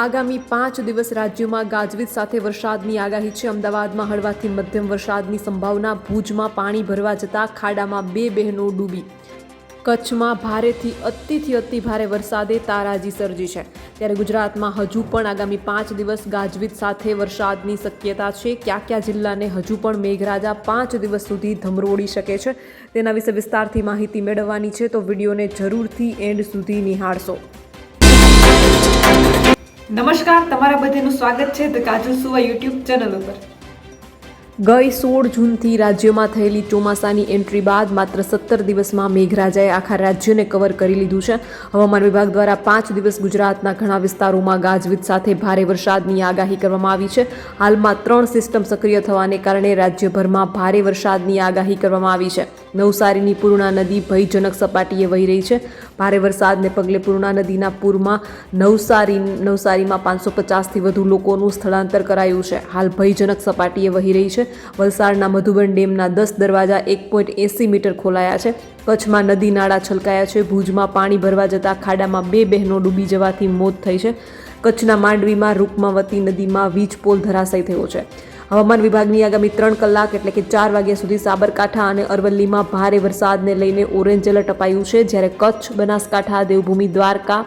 આગામી પાંચ દિવસ રાજ્યમાં ગાજવીજ સાથે વરસાદની આગાહી છે. અમદાવાદમાં હળવાથી મધ્યમ વરસાદની સંભાવના, ભુજમાં પાણી ભરવા જતાં ખાડામાં બે બહેનો ડૂબી. કચ્છમાં ભારેથી અતિથી અતિ ભારે વરસાદે તારાજી સર્જી છે. ત્યારે ગુજરાતમાં હજુ પણ આગામી પાંચ દિવસ ગાજવીજ સાથે વરસાદની શક્યતા છે. કયા કયા જિલ્લાને હજુ પણ મેઘરાજા પાંચ દિવસ સુધી ધમરોડી શકે છે? તેના વિશે વિસ્તારથી માહિતી મેળવવાની છે. તો વિડીયોને જરૂરથી એન્ડ સુધી નિહાળશો. નમસ્કાર, તમારા બધાનું સ્વાગત છે ધ કાજલ સુવા યુટ્યુબ ચેનલ ઉપર. ગઈ સોળ જૂનથી રાજ્યમાં થયેલી ચોમાસાની એન્ટ્રી બાદ માત્ર સત્તર દિવસમાં મેઘરાજાએ આખા રાજ્યને કવર કરી લીધું છે. હવામાન વિભાગ દ્વારા પાંચ દિવસ ગુજરાતના ઘણા વિસ્તારોમાં ગાજવીજ સાથે ભારે વરસાદની આગાહી કરવામાં આવી છે. હાલમાં ત્રણ સિસ્ટમ સક્રિય થવાને કારણે રાજ્યભરમાં ભારે વરસાદની આગાહી કરવામાં આવી છે. નવસારીની પૂર્ણા નદી ભયજનક સપાટીએ વહી રહી છે. ભારે વરસાદને પગલે પૂર્ણા નદીના પૂરમાં નવસારી, નવસારીમાં પાંચસો પચાસથી વધુ લોકોનું સ્થળાંતર કરાયું છે. હાલ ભયજનક સપાટીએ વહી રહી છે. વલસાડના મધુબન ડેમના દસ દરવાજા એક પોઈન્ટ એંસી મીટર ખોલાયા છે. કચ્છમાં નદી નાળા છલકાયા છે. ભુજમાં પાણી ભરવા જતાં ખાડામાં બે બહેનો ડૂબી જવાથી મોત થઈ છે. કચ્છના માંડવીમાં રૂકમાવતી નદીમાં વીજ પોલ ધરાશય થયો છે. હવામાન વિભાગની આગામી ત્રણ કલાક એટલે કે ચાર વાગ્યા સુધી સાબરકાંઠા અને અરવલ્લીમાં ભારે વરસાદને લઈને ઓરેન્જ એલર્ટ અપાયું છે. જ્યારે કચ્છ, બનાસકાંઠા, દેવભૂમિ, દ્વારકા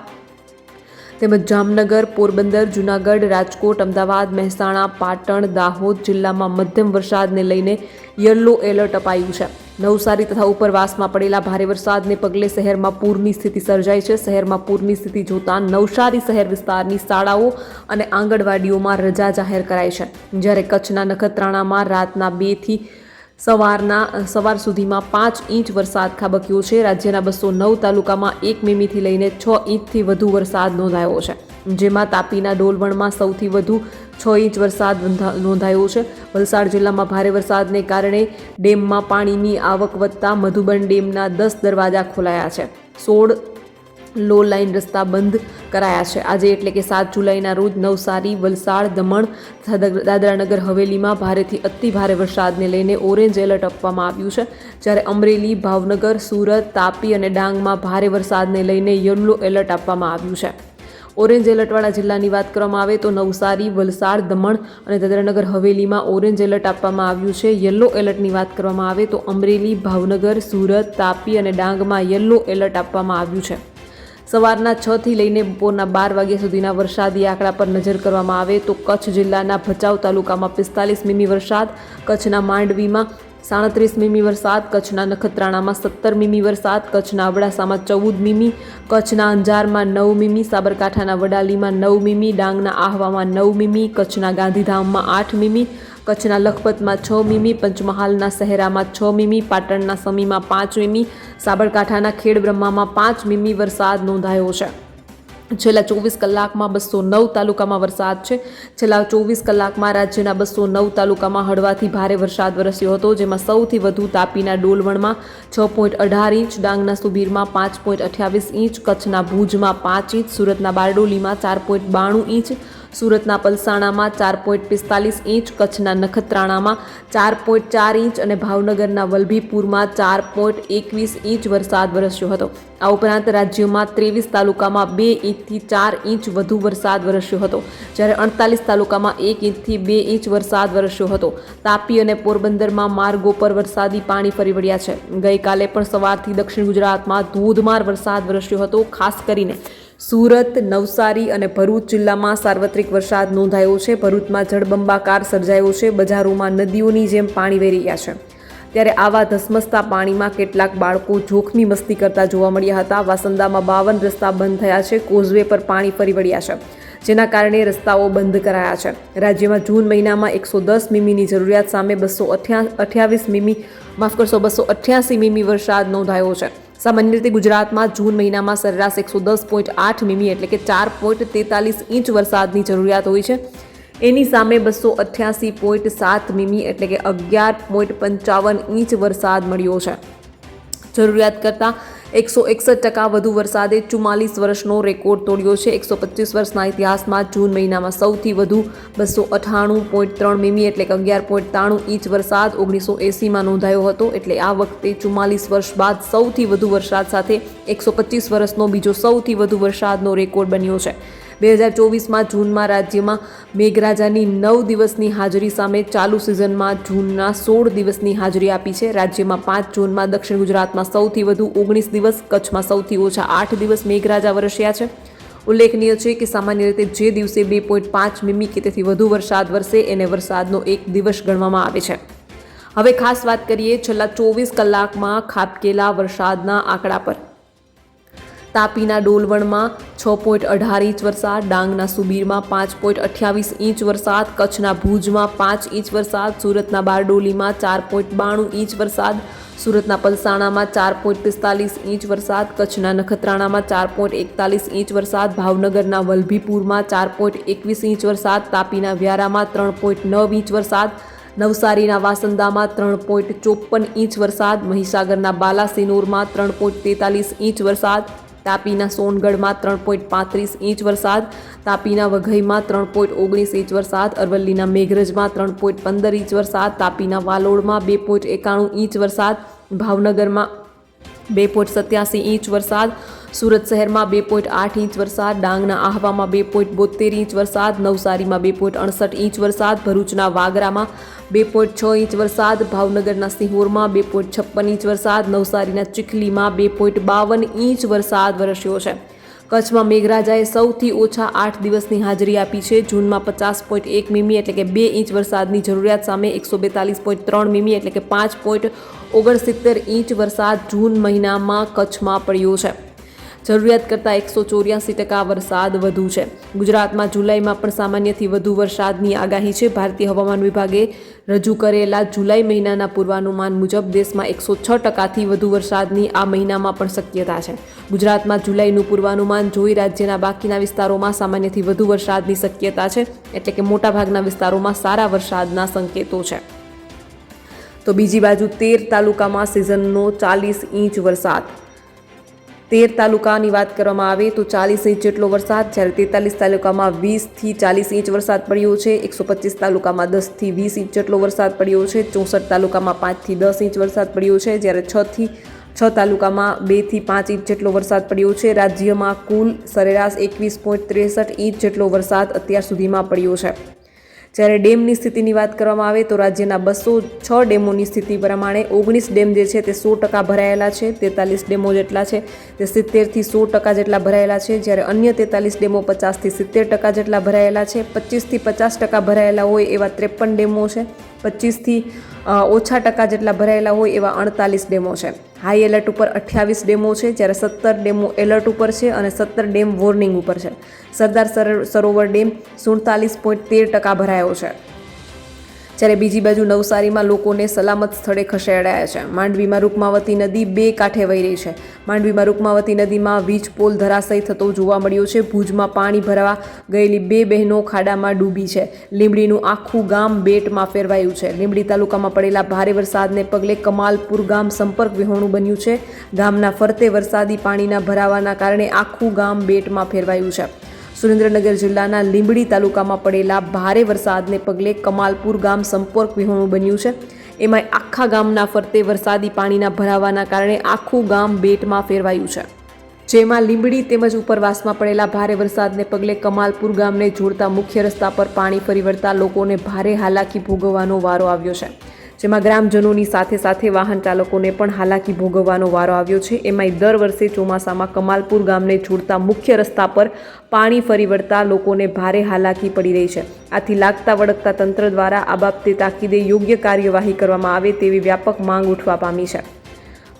તેમજ જામનગર, પોરબંદર, જૂનાગઢ, રાજકોટ, અમદાવાદ, મહેસાણા, પાટણ, દાહોદ જિલ્લામાં મધ્યમ વરસાદને લઈને યલો એલર્ટ અપાયું છે. નવસારી તથા ઉપરવાસમાં પડેલા ભારે વરસાદને પગલે શહેરમાં પૂરની સ્થિતિ સર્જાઈ છે. શહેરમાં પૂરની સ્થિતિ જોતા નવસારી શહેર વિસ્તારની શાળાઓ અને આંગણવાડીઓમાં રજા જાહેર કરાઈ છે. જ્યારે કચ્છના નખત્રાણામાં રાતના બેથી સવારના સવાર સુધીમાં પાંચ ઇંચ વરસાદ ખાબક્યો છે. રાજ્યના બસો નવ તાલુકામાં એક મીમીથી લઈને છ ઇંચથી વધુ વરસાદ નોંધાયો છે. જેમાં તાપીના ડોલવણમાં સૌથી વધુ છ ઇંચ વરસાદ નોંધાયો છે. વલસાડ જિલ્લામાં ભારે વરસાદને કારણે ડેમમાં પાણીની આવક વધતા મધુબન ડેમના દસ દરવાજા ખોલાયા છે. સોળ લો લાઇન રસ્તા બંધ કરાયા છે. આજે એટલે કે સાત જુલાઈના રોજ નવસારી, વલસાડ, દમણ દાદરાનગર, હવેલીમાં ભારેથી અતિ ભારે વરસાદને લઈને ઓરેન્જ એલર્ટ આપવામાં આવ્યું છે. જ્યારે અમરેલી, ભાવનગર, સુરત, તાપી અને ડાંગમાં ભારે વરસાદને લઈને યલો એલર્ટ આપવામાં આવ્યું છે. ઓરેન્જ એલર્ટવાળા જિલ્લાની વાત કરવામાં આવે તો નવસારી, વલસાડ, દમણ અને દાદરાનગર, હવેલીમાં ઓરેન્જ એલર્ટ આપવામાં આવ્યું છે. યલો એલર્ટની વાત કરવામાં આવે તો અમરેલી, ભાવનગર, સુરત, તાપી અને ડાંગમાં યલો એલર્ટ આપવામાં આવ્યું છે. સવારના છ થી લઈને બપોરના બાર વાગ્યા સુધીના વરસાદી આંકડા પર નજર કરવામાં આવે તો કચ્છ જિલ્લાના ભચાઉ તાલુકામાં પિસ્તાલીસ મીમી વરસાદ, કચ્છના માંડવીમાં સાડત્રીસ મીમી વરસાદ, કચ્છના નખત્રાણામાં સત્તર મીમી વરસાદ, કચ્છના અબડાસામાં ચૌદ મીમી, કચ્છના અંજારમાં નવ મીમી, સાબરકાંઠાના વડાલીમાં નવ મીમી, ડાંગના આહવામાં નવ મીમી, કચ્છના ગાંધીધામમાં આઠ મીમી કચ્છના લખપતમાં છ મીમી, પંચમહાલના શહેરામાં છ મીમી, પાટણના સમીમાં પાંચ મીમી, સાબરકાંઠાના ખેડબ્રહ્મામાં પાંચ મીમી વરસાદ નોંધાયો છે. છેલ્લા ચોવીસ કલાકમાં બસો નવ તાલુકામાં વરસાદ છે. છેલ્લા ચોવીસ કલાકમાં રાજ્યના બસો નવ તાલુકામાં હળવાથી ભારે વરસાદ વરસ્યો હતો, જેમાં સૌથી વધુ તાપીના ડોલવણમાં છ પોઈન્ટ અઢાર ઇંચ, ડાંગના સુબીરમાં પાંચ પોઈન્ટ અઠ્યાવીસ ઇંચ, કચ્છના ભુજમાં પાંચ ઇંચ, સુરતના બારડોલીમાં ચાર પોઈન્ટ બાણું ઇંચ સુરતના પલસાણામાં ચાર પોઈન્ટ પિસ્તાલીસ ઇંચ, કચ્છના નખત્રાણામાં ચાર પોઈન્ટ ચાર ઇંચ અને ભાવનગરના વલભીપુરમાં ચાર પોઈન્ટ એકવીસ ઇંચ વરસાદ વરસ્યો હતો. આ ઉપરાંત રાજ્યમાં ત્રેવીસ તાલુકામાં બે ઇંચથી ચાર ઇંચ વધુ વરસાદ વરસ્યો હતો, જ્યારે અડતાલીસ તાલુકામાં એક ઇંચથી બે ઇંચ વરસાદ વરસ્યો હતો. તાપી અને પોરબંદરમાં માર્ગો પર વરસાદી પાણી ફરી વળ્યા છે. ગઈકાલે પણ સવારથી દક્ષિણ ગુજરાતમાં ધોધમાર વરસાદ વરસ્યો હતો, ખાસ કરીને સુરત, નવસારી અને ભરૂચ જિલ્લામાં સાર્વત્રિક વરસાદ નોંધાયો છે. ભરૂચમાં જળબંબાકાર સર્જાયો છે. બજારોમાં નદીઓની જેમ પાણી વહી રહ્યા છે. ત્યારે આવા ધસમસતા પાણીમાં કેટલાક બાળકો જોખમી મસ્તી કરતા જોવા મળ્યા હતા. વાસંદામાં બાવન રસ્તા બંધ થયા છે. કોઝવે પર પાણી ફરી વળ્યા છે. જેના કારણે રસ્તાઓ બંધ કરાયા છે. રાજ્યમાં જૂન મહિનામાં એકસો દસ મીમીની જરૂરિયાત સામે બસો અઠ્યાવીસ મીમી, માફ કરશો, બસો અઠ્યાસી મીમી વરસાદ નોંધાયો છે. સામાન્ય રીતે ગુજરાતમાં જૂન મહિનામાં સરેરાશ એકસો દસ પોઈન્ટ આઠ મીમી એટલે કે ચાર પોઈન્ટ તેતાલીસ ઇંચ વરસાદની જરૂરિયાત હોય છે. એની સામે બસો અઠ્યાસી પોઈન્ટ સાત મીમી એટલે કે અગિયાર પોઈન્ટ પંચાવન ઇંચ વરસાદ મળ્યો છે. જરૂરિયાત કરતાં એકસો એકસઠ ટકા વધુ વરસાદે ચુમ્માલીસ વર્ષનો રેકોર્ડ તોડ્યો છે. એકસો પચીસ વર્ષના ઇતિહાસમાં જૂન મહિનામાં સૌથી વધુ બસો અઠાણું પોઈન્ટ ત્રણ મીમી એટલે કે અગિયાર પોઈન્ટ ત્રાણું ઇંચ વરસાદ ઓગણીસો એંસીમાં નોંધાયો હતો. એટલે આ વખતે ચુમ્માલીસ વર્ષ બાદ સૌથી વધુ વરસાદ સાથે એકસો પચીસ વર્ષનો બીજો સૌથી વધુ વરસાદનો રેકોર્ડ બન્યો છે. બે હજાર ચોવીસમાં જૂનમાં રાજ્યમાં મેઘરાજાની નવ દિવસની હાજરી સામે ચાલુ સિઝનમાં જૂનના સોળ દિવસની હાજરી આપી છે. રાજ્યમાં પાંચ જૂનમાં દક્ષિણ ગુજરાતમાં સૌથી વધુ ઓગણીસ દિવસ, કચ્છમાં સૌથી ઓછા આઠ દિવસ મેઘરાજા વરસ્યા છે. ઉલ્લેખનીય છે કે સામાન્ય રીતે જે દિવસે બે પોઈન્ટ પાંચ મીમી કે તેથી વધુ વરસાદ વરસે, એને વરસાદનો એક દિવસ ગણવામાં આવે છે. હવે ખાસ વાત કરીએ છેલ્લા ચોવીસ કલાકમાં ખાબકેલા વરસાદના આંકડા પર. તાપીના ડોલવણમાં છ પોઈન્ટ અઢાર ઇંચ વરસાદ ડાંગના સુબીરમાં પાંચ પોઈન્ટ અઠ્યાવીસ ઇંચ વરસાદ કચ્છના ભુજમાં પાંચ ઇંચ વરસાદ સુરતના બારડોલીમાં ચાર પોઈન્ટ બાણું ઇંચ વરસાદ સુરતના પલસાણામાં ચાર પોઈન્ટ પિસ્તાલીસ ઇંચ વરસાદ કચ્છના નખત્રાણામાં ચાર પોઈન્ટ એકતાલીસ ઇંચ વરસાદ ભાવનગરના વલભીપુરમાં ચાર પોઈન્ટ એકવીસ ઇંચ વરસાદ તાપીના વ્યારામાં ત્રણ પોઈન્ટ નવ ઇંચ વરસાદ નવસારીના વાસંદામાં ત્રણ પોઈન્ટ ચોપન ઇંચ વરસાદ મહીસાગરના બાલાસિનોરમાં ત્રણ પોઈન્ટ તેતાલીસ ઇંચ વરસાદ તાપીના સોનગઢમાં ત્રણ પોઈન્ટ પાંત્રીસ ઇંચ વરસાદ, તાપીના વઘઈમાં ત્રણ પોઈન્ટ ઓગણીસ ઇંચ વરસાદ, અરવલ્લીના મેઘરજમાં ત્રણ પોઈન્ટ પંદર ઇંચ વરસાદ, તાપીના વાલોડમાં બે પોઈન્ટ એકાણું ઇંચ વરસાદ, ભાવનગરમાં બે પોઈન્ટ સત્યાસી ઇંચ વરસાદ. સુરત શહેરમાં બે પોઈન્ટ આઠ ઇંચ વરસાદ. ડાંગના આહવામાં બે પોઈન્ટ બોતેર ઇંચ વરસાદ. નવસારીમાં બે પોઈન્ટ અડસઠ ઇંચ વરસાદ. ભરૂચના વાગરામાં બે પોઈન્ટ છ ઇંચ વરસાદ. ભાવનગરના સિહોરમાં બે પોઈન્ટ છપ્પન ઇંચ વરસાદ. નવસારીના ચીખલીમાં બે પોઈન્ટ બાવન ઇંચ વરસાદ વરસ્યો છે. કચ્છમાં મેઘરાજાએ સૌથી ઓછા આઠ દિવસની હાજરી આપી છે. જૂનમાં પચાસ પોઈન્ટ એક મીમી એટલે કે બે ઇંચ વરસાદની જરૂરિયાત સામે એકસો બેતાલીસ પોઈન્ટ ત્રણ મીમી એટલે કે પાંચ પોઈન્ટ ઓગણસિત્તેર ઇંચ વરસાદ જૂન મહિનામાં કચ્છમાં પડ્યો છે. જરૂરિયાત કરતાં એકસો ચોર્યાસી ટકા વરસાદ વધુ છે. ગુજરાતમાં જુલાઈમાં પણ સામાન્યથી વધુ વરસાદની આગાહી છે. ભારતીય હવામાન વિભાગે રજૂ કરેલા જુલાઈ મહિનાના પૂર્વાનુમાન મુજબ દેશમાં એકસો છ ટકાથી વધુ વરસાદની આ મહિનામાં પણ શક્યતા છે. ગુજરાતમાં જુલાઈનું પૂર્વાનુમાન જોઈ રાજ્યના બાકીના વિસ્તારોમાં સામાન્યથી વધુ વરસાદની શક્યતા છે, એટલે કે મોટાભાગના વિસ્તારોમાં સારા વરસાદના સંકેતો છે. તો બીજી બાજુ તેર તાલુકામાં સિઝનનો ચાલીસ ઇંચ વરસાદ. તેર તાલુકાની વાત કરવામાં આવે તો ચાલીસ ઇંચ જેટલો વરસાદ, જ્યારે તેતાલીસ તાલુકામાં વીસથી ચાલીસ ઇંચ વરસાદ પડ્યો છે. એકસો પચીસ તાલુકામાં દસથી વીસ ઇંચ જેટલો વરસાદ પડ્યો છે. ચોસઠ તાલુકામાં પાંચથી દસ ઇંચ વરસાદ પડ્યો છે. જ્યારે છથી છ તાલુકામાં બેથી પાંચ ઇંચ જેટલો વરસાદ પડ્યો છે. રાજ્યમાં કુલ સરેરાશ એકવીસ પોઈન્ટ ત્રેસઠ ઇંચ જેટલો વરસાદ અત્યાર સુધીમાં પડ્યો છે. જ્યારે ડેમની સ્થિતિની વાત કરવામાં આવે તો રાજ્યના બસો છ ડેમોની સ્થિતિ પ્રમાણે ઓગણીસ ડેમ જે છે તે સો ટકા ભરાયેલા છે, તેતાલીસ ડેમો જેટલા છે તે સિત્તેરથી સો ટકા જેટલા ભરાયેલા છે. જ્યારે અન્ય તેતાલીસ ડેમો પચાસથી સિત્તેર ટકા જેટલા ભરાયેલા છે પચીસથી પચાસ ટકા ભરાયેલા હોય એવા ત્રેપન ડેમો છે પચીસથી ઓછા ટકા જેટલા ભરાયેલા હોય એવા અડતાલીસ ડેમો છે. હાઈ એલર્ટ ઉપર અઠ્યાવીસ ડેમો છે, જ્યારે સત્તર ડેમો એલર્ટ ઉપર છે અને સત્તર ડેમ વોર્નિંગ ઉપર છે. સરદાર સર- સરોવર ડેમ સુડતાલીસ પોઈન્ટ તેર ટકા ભરાયો છે. જ્યારે બીજી બાજુ નવસારીમાં લોકોને સલામત સ્થળે ખસેડાયા છે. માંડવીમાં રૂકમાવતી નદી બે કાંઠે વહી રહી છે. માંડવીમાં રૂકમાવતી નદીમાં વીજ પોલ ધરાશય થતો જોવા મળ્યો છે. ભુજમાં પાણી ભરવા ગયેલી બે બહેનો ખાડામાં ડૂબી છે. લીંબડીનું આખું ગામ બેટમાં ફેરવાયું છે. લીંબડી તાલુકામાં પડેલા ભારે વરસાદને પગલે કમાલપુર ગામ સંપર્ક વિહોણું બન્યું છે. ગામના ફરતે વરસાદી પાણીના ભરાવાના કારણે આખું ગામ બેટમાં ફેરવાયું છે. સુરેન્દ્રનગર જિલ્લાના લીંબડી તાલુકામાં પડેલા ભારે વરસાદને પગલે કમાલપુર ગામ સંપર્ક વિહોણું બન્યું છે. એમાં આખા ગામના ફરતે વરસાદી પાણીના ભરાવાના કારણે આખું ગામ બેટમાં ફેરવાયું છે. જેમાં લીંબડી તેમજ ઉપરવાસમાં પડેલા ભારે વરસાદને પગલે કમાલપુર ગામને જોડતા મુખ્ય રસ્તા પર પાણી ફરી વળતા લોકોને ભારે હાલાકી ભોગવવાનો વારો આવ્યો છે. જેમાં ગ્રામજનોની સાથે સાથે વાહન ચાલકોને પણ હાલાકી ભોગવવાનો વારો આવ્યો છે. એમાંય દર વર્ષે ચોમાસામાં કમાલપુર ગામને જોડતા મુખ્ય રસ્તા પર પાણી ફરી વળતા લોકોને ભારે હાલાકી પડી રહી છે. આથી લાગતા વળગતા તંત્ર દ્વારા આ બાબતે તાકીદે યોગ્ય કાર્યવાહી કરવામાં આવે તેવી વ્યાપક માંગ ઉઠવા પામી છે.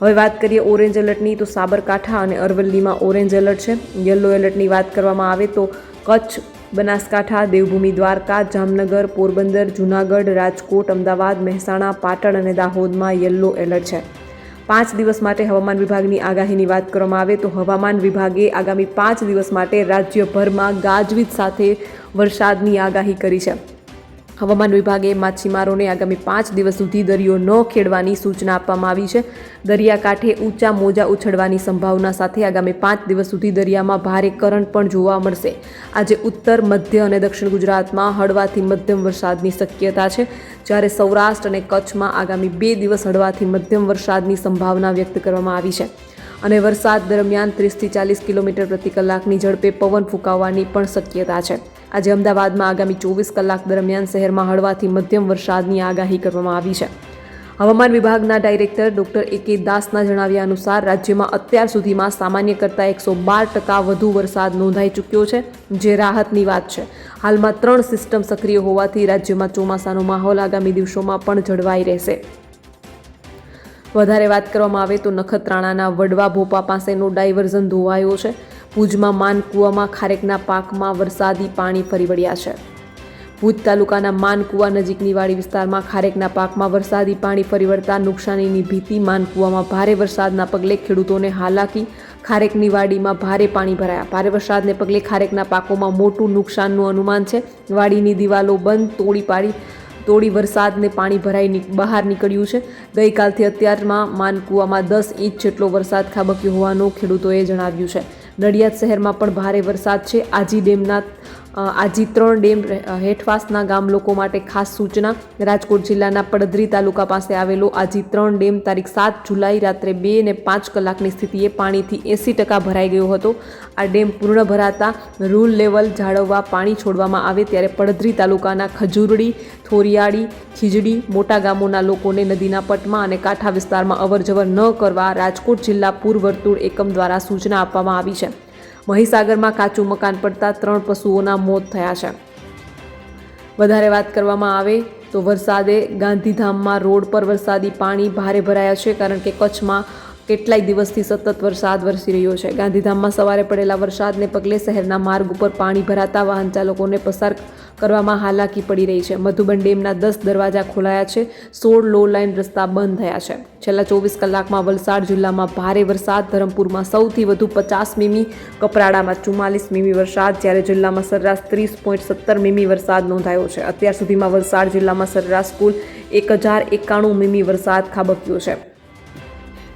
હવે વાત કરીએ ઓરેન્જ એલર્ટની, તો સાબરકાંઠા અને અરવલ્લીમાં ઓરેન્જ એલર્ટ છે. યલો એલર્ટની વાત કરવામાં આવે તો કચ્છ બનાસકાંઠા, દેવભૂમિ, દ્વારકા, જામનગર, પોરબંદર, જૂનાગઢ, રાજકોટ, અમદાવાદ, મહેસાણા, પાટણ અને દાહોદમાં યલો એલર્ટ છે. પાંચ દિવસ માટે હવામાન વિભાગની આગાહીની વાત કરવામાં આવે તો હવામાન વિભાગે આગામી પાંચ દિવસ માટે રાજ્યભરમાં ગાજવીજ સાથે વરસાદની આગાહી કરી છે. હવામાન વિભાગે માછીમારોને આગામી પાંચ દિવસ સુધી દરિયો ન ખેડવાની સૂચના આપવામાં આવી છે. દરિયાકાંઠે ઊંચા મોજા ઉછળવાની સંભાવના સાથે આગામી પાંચ દિવસ સુધી દરિયામાં ભારે કરંટ પણ જોવા મળશે. આજે ઉત્તર, મધ્ય અને દક્ષિણ ગુજરાતમાં હળવાથી મધ્યમ વરસાદની શક્યતા છે. જ્યારે સૌરાષ્ટ્ર અને કચ્છમાં આગામી બે દિવસ હળવાથી મધ્યમ વરસાદની સંભાવના વ્યક્ત કરવામાં આવી છે. અને વરસાદ દરમિયાન ત્રીસથી ચાલીસ કિલોમીટર પ્રતિ કલાકની ઝડપે પવન ફૂંકાવવાની પણ શક્યતા છે. આજે અમદાવાદમાં આગામી ચોવીસ કલાક દરમિયાન શહેરમાં હળવાથી મધ્યમ વરસાદની આગાહી કરવામાં આવી છે. હવામાન વિભાગના ડાયરેક્ટર ડોક્ટર એ કે દાસના જણાવ્યા અનુસાર રાજ્યમાં અત્યાર સુધીમાં સામાન્ય કરતાં એકસો બાર ટકા વધુ વરસાદ નોંધાઈ ચૂક્યો છે, જે રાહતની વાત છે. હાલમાં ત્રણ સિસ્ટમ સક્રિય હોવાથી રાજ્યમાં ચોમાસાનો માહોલ આગામી દિવસોમાં પણ જળવાઈ રહેશે. વધારે વાત કરવામાં આવે તો નખત્રાણાના વડવા ભોપા પાસેનો ડાયવર્ઝન ધોવાયો છે. ભુજમાં માનકુવામાં, ખારેકના પાકમાં વરસાદી પાણી ફરી વળ્યા છે. ભુજ તાલુકાના માનકુવા નજીકની વાડી વિસ્તારમાં ખારેકના પાકમાં વરસાદી પાણી ફરી વળતા નુકસાનીની ભીતિ, માનકુવામાં ભારે વરસાદના પગલે ખેડૂતોને હાલાકી ખારેકની વાડીમાં ભારે પાણી ભરાયા. ભારે વરસાદને પગલે ખારેકના પાકોમાં મોટું નુકસાનનું અનુમાન છે. વાડીની દિવાલો બંધ, તોડી પાડી તોડી વરસાદને પાણી ભરાઈ બહાર નીકળ્યું છે. ગઈકાલથી અત્યારમાં માનકુવામાં દસ ઇંચ જેટલો વરસાદ ખાબક્યો હોવાનું ખેડૂતોએ જણાવ્યું છે. નડિયાદ શહેરમાં પણ ભારે વરસાદ છે. આજી ડેમના આજી ત્રણ ડેમ હેઠવાસના ગામ લોકો માટે ખાસ સૂચના. રાજકોટ જિલ્લાના પડદરી તાલુકા પાસે આવેલો આજી ત્રણ ડેમ તારીખ સાત જુલાઈ રાત્રે બે ને પાંચ કલાકની સ્થિતિએ પાણીથી એંસી ટકા ભરાઈ ગયો હતો. આ ડેમ પૂર્ણ ભરાતા રૂલ લેવલ જાળવવા પાણી છોડવામાં આવે ત્યારે પડદરી તાલુકાના ખજુરડી, થોરિયાળી, ખીજડી મોટા ગામોના લોકોને નદીના પટમાં અને કાંઠા વિસ્તારમાં અવરજવર ન કરવા રાજકોટ જિલ્લા પૂર વર્તુળ એકમ દ્વારા સૂચના આપવામાં આવી છે. મહીસાગરમાં કાચું મકાન પડતા ત્રણ પશુઓના મોત થયા છે. વધારે વાત કરવામાં આવે તો વરસાદે ગાંધીધામમાં રોડ પર વરસાદી પાણી ભારે ભરાયા છે કારણ કે કચ્છમાં કેટલાય દિવસથી સતત વરસાદ વરસી રહ્યો છે. ગાંધીધામમાં સવારે પડેલા વરસાદને પગલે શહેરના માર્ગ ઉપર પાણી ભરાતા વાહન ચાલકોને પસાર કરવામાં હાલાકી પડી રહી છે. મધુબન ડેમના દસ દરવાજા ખોલાયા છે. સોળ લો લાઇન રસ્તા બંધ થયા છે. છેલ્લા ચોવીસ કલાકમાં વલસાડ જિલ્લામાં ભારે વરસાદ, ધરમપુરમાં સૌથી વધુ પચાસ મીમી, કપરાડામાં ચુમ્માલીસ મીમી વરસાદ, જ્યારે જિલ્લામાં સરેરાશ ત્રીસ પોઈન્ટ સત્તર મીમી વરસાદ નોંધાયો છે. અત્યાર સુધીમાં વલસાડ જિલ્લામાં સરેરાશ કુલ એક હજાર એકાણું મીમી વરસાદ ખાબક્યો છે.